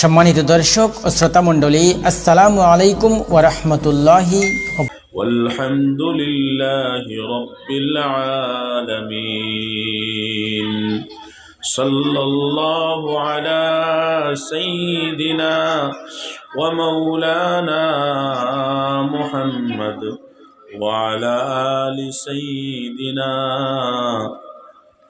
সম্মানিত দর্শক ও শ্রোতা মণ্ডলী আসসালামু আলাইকুম ওরহমতুল্লাহি والحمد لله رب العالمين صلى الله على سيدنا ومولانا محمد وعلى آل سيدنا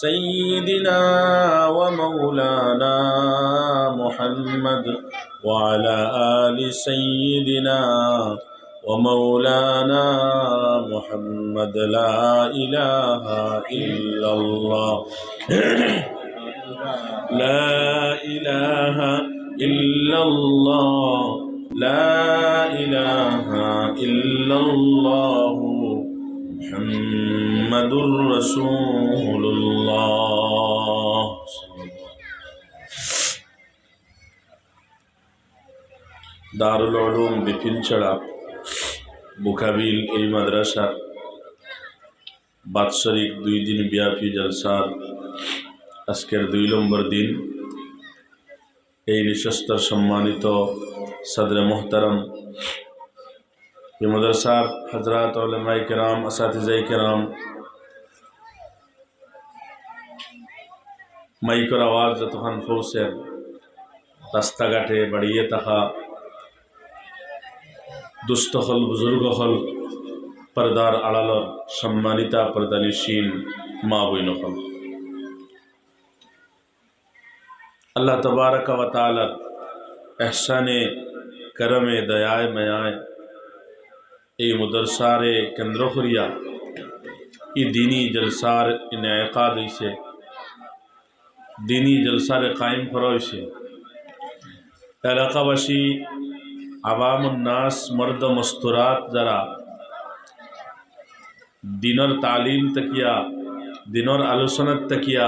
سيدنا ومولانا محمد وعلى آل سيدنا ومولانا محمد. لا إله إلا الله. لا إله إلا الله. لا إله إلا الله. محمد رسول الله দারুল উলুম বিপিনছড়া মুকাবিল এই মাদ্রাসার বাৎসরিক দুই দিন ব্যাপী জলসার আজকের দুই নম্বর দিন এই নিঃস্তর সম্মানিত সদরে মোহতারম এই মাদ্রাসার হজরত ওলামাই কেরাম আসাতিজাই কেরাম মাইকর আওয়াজ যতক্ষণ পৌঁছেন রাস্তাঘাটে বাড়িয়ে থাকা দুস্থ হল বুজুর্গ হল পর্দার আড়ালর সম্মানিতা পর্দানিশীল মা বইন হল আল্লাহ তবারক ওয়া তাআলার এহসানে করমে দয়ায় মায়ায় এই মুদরসারে কেন্দ্র করিয়া ই দিনী জলসার ইনায়কাদ হইছে দিনী জলসারে কায়েম করা হয়েছে। এলাকাবাসী, আবামুন্নাস মর্দ মস্তরাত যারা দিনর তালিম তকিয়া, দিনর আলোচনার তকিয়া,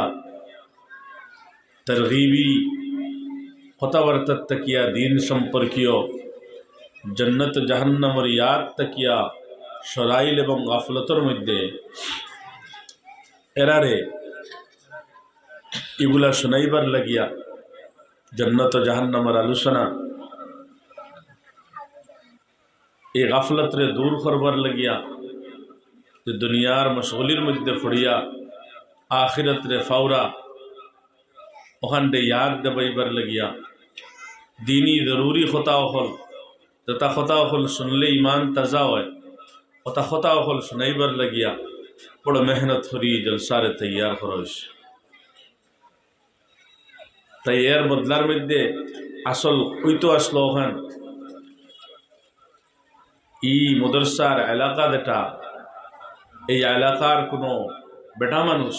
তরগিবি কথাবার্তার তকিয়া, দিন সম্পর্কীয় জন্নত জাহান্নামর ইয়াদ তকিয়া, সরাইল এবং গাফলতর মধ্যে এরারে এগুলা শোনাইবার লাগিয়া জন্নত জাহান্নামর আলোচনা এই গাফলতরে দূর করবার লাগিয়া যে দুনিয়ার মশগুলির মধ্যে ফড়িয়া আখিরতরে ফাওরা, ওখানটে ইয়াদ দেবাইবার লাগিয়া দিনই জরুরি খতা হল যতা খতা হল শুনলে ইমান তাজা হয় ওটা খতা হল শুনাইবার লাগিয়া বড় মেহনত করি জলসারে তৈয়ার করা হয়েছে তাই এর বদলার মধ্যে আসল হইতো আসলো ওখান? ই মদরসার এলাকা যেটা, এই এলাকার কোনো বেটা মানুষ,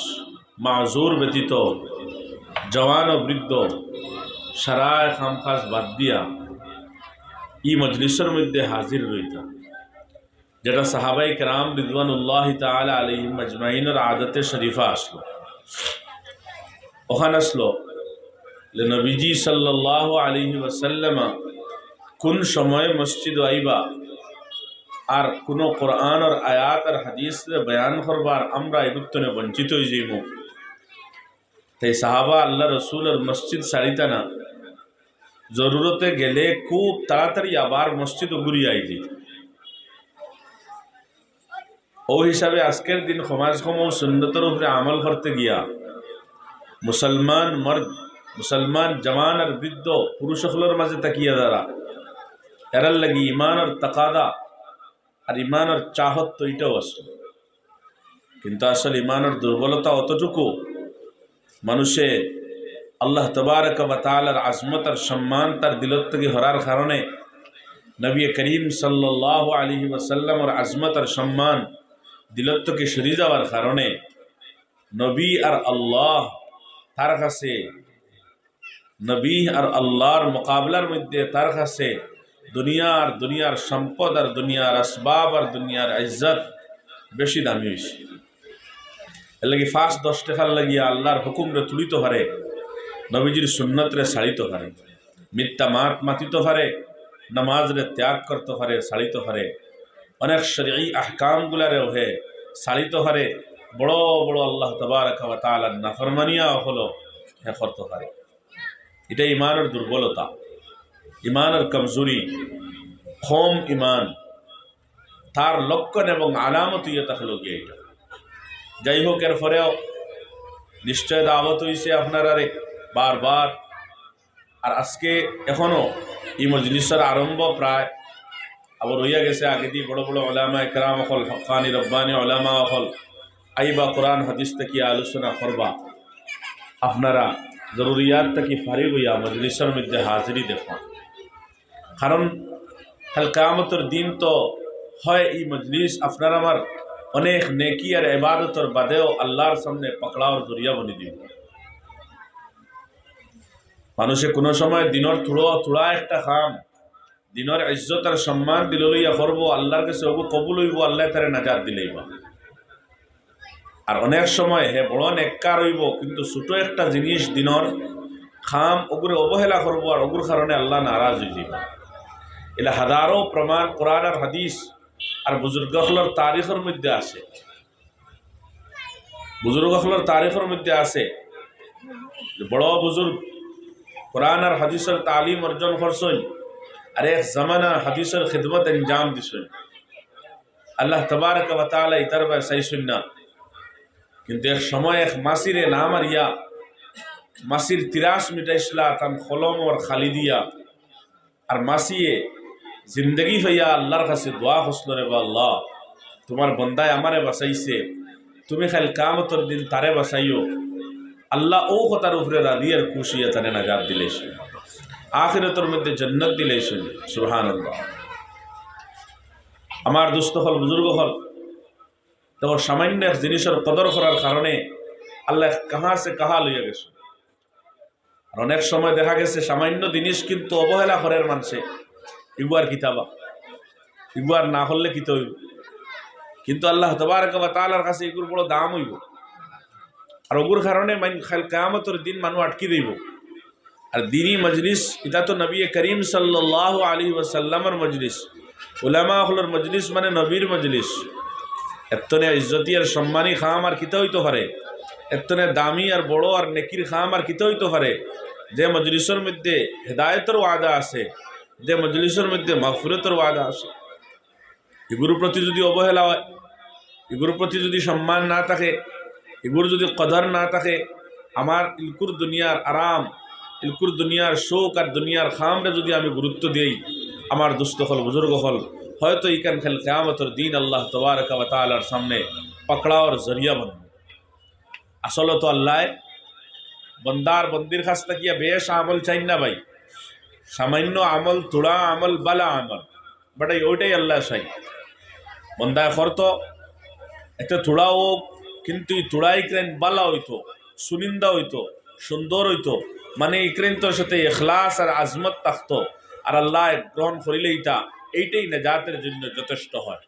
মাজুর ব্যতীত জওয়ান ও বৃদ্ধ, সারায় খামখাস বাদ দিয়া ই মজলিসের মধ্যে হাজির রইত। যেটা সাহাবাই কেরাম রিদওয়ানুল্লাহ তালা আলহিম মজমাইনের আদতে শরীফা আসলো। ওখানে আসলো নবীজি সাল্লাহ আলহি ওসাল্লামা কোন সময় মসজিদ আইবা আর কোনো কোরআন আর আয়াত আর হাদিস বয়ান করবার আমরা এগুত্তনে বঞ্চিত হয়ে যাইব। তাই সাহাবা আল্লাহ রসুল আর মসজিদ সারিতা না জরুরতে গেলে খুব তাড়াতাড়ি আবার মসজিদ ঘুরি আই যেত ও হিসাবে আজকের দিন সমাজ সমূহ সুন্নতর উপরে আমল করতে গিয়া মুসলমান মর্দ মুসলমান, জওয়ান আর বৃদ্ধ, পুরুষ সকলের মাঝে তাকিয়া দ্বারা এরার লাগি ইমান আর তাকাদা আর ইমানের চাহত তো এটাও আসলো কিন্তু আসলে ইমানের দুর্বলতা অতটুকু মানুষে আল্লাহ তবারক বা তালার আজমত আর সম্মান তার দিলত থেকে হরার কারণে নবী করিম সাল্লাহ আলী ওসাল্লামর আজমত আর সম্মান দিলত থেকে সরে যাওয়ার কারণে নবী আর আল্লাহ তার কাছে নবী আর আল্লাহর মোকাবলার মধ্যে তার কাছে দুনিয়ার দুনিয়ার সম্পদ আর দুনিয়ার আসবাব আর দুনিয়ার ইজ্জত বেশি দামি হয়েছে এর লাগি ফার্স্ট দশ টাকার লাগিয়া আল্লাহর হুকুমরে তুলিত পারে, নবীজির সুন্নতরে সাড়িত হারে মিথ্যা মাত মাতিত হারে নামাজরে ত্যাগ করতে হারে সাড়িত হারে অনেক শরী আহকামগুলারে ওহে সাড়িত হারে বড় বড় আল্লাহ তবারক ওয়া তাআলার নাফরমানিয়া হলো হে করতে পারে। এটা ইমানের দুর্বলতা। ইমানের কমজোরি খম ইমান তার লক্ষণ এবং আলামত ইয়ে হলো গিয়ে এটা। যাই হোক এর পরেও নিশ্চয় দাওয়াত হয়েছে আপনার আরে বারবার। আর আজকে এখনও এই মজলিসের আরম্ভ প্রায়। আবার রইয়া গেছে আগে দিয়ে বড় বড় ওলামা একরাম অকল হকানি রব্বানি ওলামা অকল। আইবা কোরআন, হাদিস থেকে আলোচনা করবা। আপনারা জরুরিয়াত থেকে ফারিগ হইয়া মজলিসের মধ্যে হাজিরি দেখুন কারণ, কাল কামতর দিন তো হয় এই মজলিস, আপনার আমার অনেক নেকি আর এবাদতর বাদেও আল্লাহর সামনে পকড়াওয়ার জরিয়া বনি দিব। মানুষে কোনো সময় দিনের থুড়ো, থুড়া একটা খাম, দিনের ইজ্জত আর সম্মান দিল লইয়া করব, আল্লাহর কাছে কবুল হইব, আল্লাহ তারে নাজাত দিলেইবা আর অনেক সময় হে বড় নেককার হইব কিন্তু ছোট একটা জিনিস দিনর খাম ওগুরে অবহেলা করব আর ওগুর কারণে আল্লাহ নারাজ হয়ে যাইব। এলা হাজারো প্রমাণ কোরআন আর হাদিস আর বুজুর্গহলর তারিখের মধ্যে আছে। বুজুর্গহলর তারিখের মধ্যে আছে। বড় বুজুর্গ কোরআন আর হাদিসের তালিম অর্জন করছেন আর এক জামানা হাদিসের খিদমত ইনজাম দিছেন। আল্লাহ তবারক ওয়া তাআলা ইতার বা চাইছেন না। কিন্তু এক সময় এক মাসিরে না মারিয়া মাসির তিরাস মিটাইসলা তান খলম ওর খালি দিয়া। আর মাসিয়ে জিন্দগি হইয়া আল্লাহর কাছে দোয়া হসল রে বা আল্লাহ, তোমার বন্দায় আমারে বাঁচাইছে, তুমি খালি কামতর দিন তারে বাঁচাইও। আল্লাহ ও কথার উপরে রাদিয়ার খুশিয়া তারে নাজাত দিলেছেন আখিরতর মধ্যে জন্নত দিলেছেন সুহান আমার দুস্থ হল, বুজুর্গ হল তখন সামান্য জিনিসের কদর করার কারণে আল্লাহ কাহা সে কাহা লইয়া গেছে। আর অনেক সময় দেখা গেছে সামান্য জিনিস কিন্তু অবহেলা করার মানুষে। ইগুয়ার কিতাবা। ইগুয়ার না হলে কিত হইব কিন্তু আল্লাহ তবারক ওয়া তাআলার কাছে এগুর বড় দাম হইব। আর ওগুর কারণে কিয়ামতের দিন মানুষ আটকি দেব আর দিনই মজলিস, এটা তো নবী করিম সাল্লাল্লাহু আলাইহি ওয়াসাল্লামের মজলিস। উলামা হলর মজলিস মানে নবীর মজলিস। এতনে ইজ্জতি আর সম্মানী খাম আর কিতে হইতে পারে এতনে দামি আর বড় আর নেকির খাম আর কিতে হইতে পারে যে মজলিসের মধ্যে হেদায়তের ওয়াদা আছে, যে মজলিসের মধ্যে মাফুরতের ওয়াদা আছে এগুলোর প্রতি যদি অবহেলা হয় এগুলোর প্রতি যদি সম্মান না থাকে এগুলোর যদি কদর না থাকে, আমার ইলকুর দুনিয়ার আরাম, ইলকুর দুনিয়ার শোক আর দুনিয়ার খামরে যদি আমি গুরুত্ব দিই, আমার দুস্থ হল, বুজুর্গ হল হয়তো ইকান খেল কেয়ামতর দিন আল্লাহ তবারক ওয়া তাআলার সামনে পকড়াওয়ার জরিয়া বনবে। আসলে তো আল্লাহ, বন্দার বন্দির কাছ থেকে বেশ আমল চাই না ভাই। সামান্য আমল তোড়া আমল, বালা আমল। বাট ওইটাই আল্লাহ চাই। বন্দায় করতো একটা তোড়া হোক কিন্তু এই তোড়া ইকরেন বালা হইতো, সুনিন্দা হইতো, সুন্দর হইতো। মানে ইক্রেন তোর সাথে এখলাস আর আজমত থাকতো। আর আল্লাহ গ্রহণ করিলে এইটা এইটাই নাজাতের জন্য যথেষ্ট হয়।